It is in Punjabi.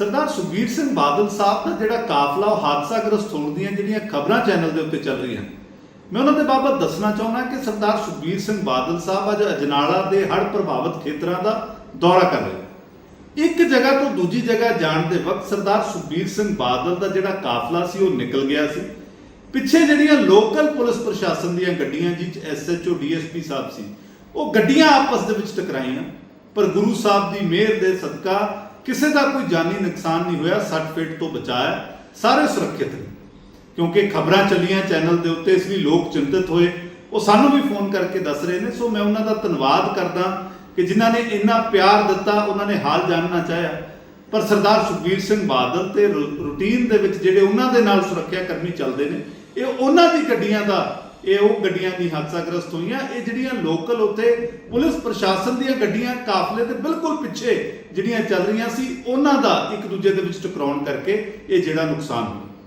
ਸਰਦਾਰ ਸੁਖਬੀਰ ਸਿੰਘ ਬਾਦਲ ਸਾਹਿਬ ਦਾ ਜਿਹੜਾ ਕਾਫਲਾ ਉਹ ਹਾਦਸਾਗ੍ਰਸਤ ਹੋਣ ਦੀਆਂ ਜਿਹੜੀਆਂ ਖਬਰਾਂ ਚੈਨਲ ਦੇ ਉੱਤੇ ਚੱਲ ਰਹੀਆਂ। ਮੈਂ ਉਹਨਾਂ ਦੇ ਬਾਬਤ ਦੱਸਣਾ ਚਾਹੁੰਦਾ ਕਿ ਸਰਦਾਰ ਸੁਖਬੀਰ ਸਿੰਘ ਬਾਦਲ ਸਾਹਿਬ ਅੱਜ ਅਜਨਾਲਾ ਦੇ ਹੜ੍ਹ ਪ੍ਰਭਾਵਿਤ ਖੇਤਰਾਂ ਦਾ ਦੌਰਾ ਕਰ ਰਹੇ ਇੱਕ ਜਗ੍ਹਾ ਤੋਂ ਦੂਜੀ ਜਗ੍ਹਾ ਜਾਣ ਦੇ ਵਕਤ ਸਰਦਾਰ ਸੁਖਬੀਰ ਸਿੰਘ ਬਾਦਲ ਦਾ ਜਿਹੜਾ ਕਾਫਲਾ ਸੀ ਉਹ ਨਿਕਲ ਗਿਆ ਸੀ। ਪਿੱਛੇ ਜਿਹੜੀਆਂ ਲੋਕਲ ਪੁਲਿਸ ਪ੍ਰਸ਼ਾਸਨ ਦੀਆਂ ਗੱਡੀਆਂ ਜਿਹ ਚ ਐਸਐਚਓ ਡੀਐਸਪੀ ਸਾਹਿਬ ਸੀ, ਉਹ ਗੱਡੀਆਂ ਆਪਸ ਦੇ ਵਿੱਚ ਟਕਰਾਈਆਂ। ਪਰ ਗੁਰੂ ਸਾਹਿਬ ਦੀ ਮਿਹਰ ਦੇ ਸਦਕਾ ਕਿਸੇ ਦਾ ਕੋਈ ਜਾਨੀ ਨੁਕਸਾਨ ਨਹੀਂ ਹੋਇਆ, ਸੱਟ ਫੇਟ ਤੋਂ ਬਚਾਇਆ, ਸਾਰੇ ਸੁਰੱਖਿਅਤ ਨੇ। ਕਿਉਂਕਿ ਖਬਰਾਂ ਚੱਲੀਆਂ ਚੈਨਲ ਦੇ ਉੱਤੇ, ਇਸ ਲਈ ਲੋਕ ਚਿੰਤਤ ਹੋਏ। ਉਹ ਸਾਨੂੰ ਵੀ ਫੋਨ ਕਰਕੇ ਦੱਸ ਰਹੇ ਨੇ, ਸੋ ਮੈਂ ਉਹਨਾਂ ਦਾ ਧੰਨਵਾਦ ਕਰਦਾ ਕਿ ਜਿਨ੍ਹਾਂ ਨੇ ਇੰਨਾ ਪਿਆਰ ਦਿੱਤਾ, ਉਹਨਾਂ ਨੇ ਹਾਲ ਜਾਣਨਾ ਚਾਹਿਆ। ਪਰ ਸਰਦਾਰ ਸੁਖਬੀਰ ਸਿੰਘ ਬਾਦਲ ਤੇ ਰੂਟੀਨ ਦੇ ਵਿੱਚ ਜਿਹੜੇ ਉਹਨਾਂ ਦੇ ਨਾਲ ਸੁਰੱਖਿਆ ਕਰਮੀ ਚੱਲਦੇ ਨੇ, ਇਹ ਉਹਨਾਂ ਦੀ ਗੱਡੀਆਂ ਦਾ ਇਹ ਉਹ ਗੱਡੀਆਂ ਦੀ ਹਾਦਸਾਗ੍ਰਸਤ ਹੋਈਆਂ। ਇਹ ਜਿਹੜੀਆਂ ਲੋਕਲ ਉੱਥੇ ਪੁਲਿਸ ਪ੍ਰਸ਼ਾਸਨ ਦੀਆਂ ਗੱਡੀਆਂ ਕਾਫਲੇ ਦੇ ਬਿਲਕੁਲ ਪਿੱਛੇ ਜਿਹੜੀਆਂ ਚੱਲ ਰਹੀਆਂ ਸੀ, ਉਹਨਾਂ ਦਾ ਇੱਕ ਦੂਜੇ ਦੇ ਵਿੱਚ ਟਕਰਾਉਣ ਕਰਕੇ ਇਹ ਜਿਹੜਾ ਨੁਕਸਾਨ ਹੋਇਆ।